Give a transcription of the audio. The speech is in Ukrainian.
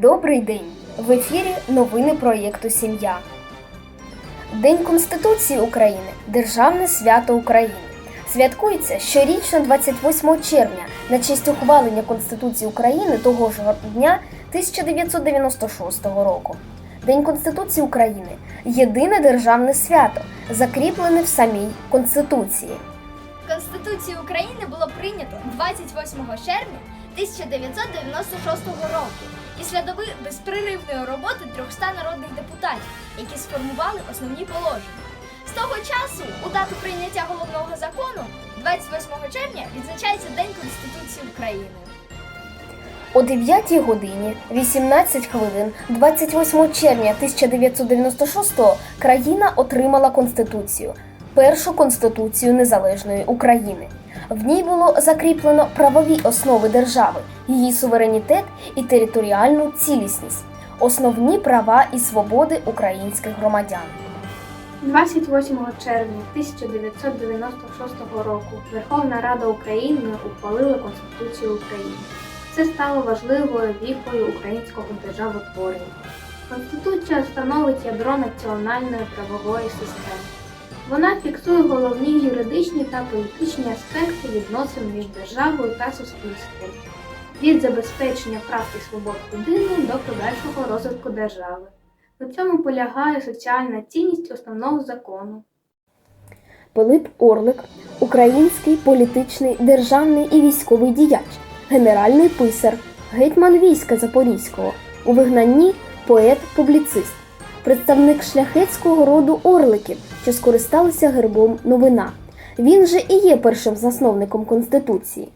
Добрий день! В ефірі новини проєкту Сім'я. День Конституції України Державне свято України. Святкується щорічно 28 червня на честь ухвалення Конституції України того ж дня 1996 року. День Конституції України єдине державне свято, закріплене в самій Конституції. Конституцію України було прийнято 28 червня 1996 року після доби безперервної роботи 300 народних депутатів, які сформували основні положення. З того часу, у дату прийняття головного закону, 28 червня відзначається День Конституції України. О 9 годині 18 хвилин 28 червня 1996 країна отримала конституцію, першу конституцію незалежної України. В ній було закріплено правові основи держави, її суверенітет і територіальну цілісність, основні права і свободи українських громадян. 28 червня 1996 року Верховна Рада України ухвалила Конституцію України. Це стало важливою віхою українського державотворення. Конституція становить ядро національної правової системи. Вона фіксує головні юридичні та політичні аспекти відносин між державою та суспільством від забезпечення прав і свобод людини до подальшого розвитку держави. У цьому полягає соціальна цінність основного закону. Пилип Орлик, український політичний, державний і військовий діяч, генеральний писар, гетьман війська Запорізького, у вигнанні поет-публіцист, представник шляхетського роду Орликів, що скористалися гербом новина. Він же і є першим засновником Конституції.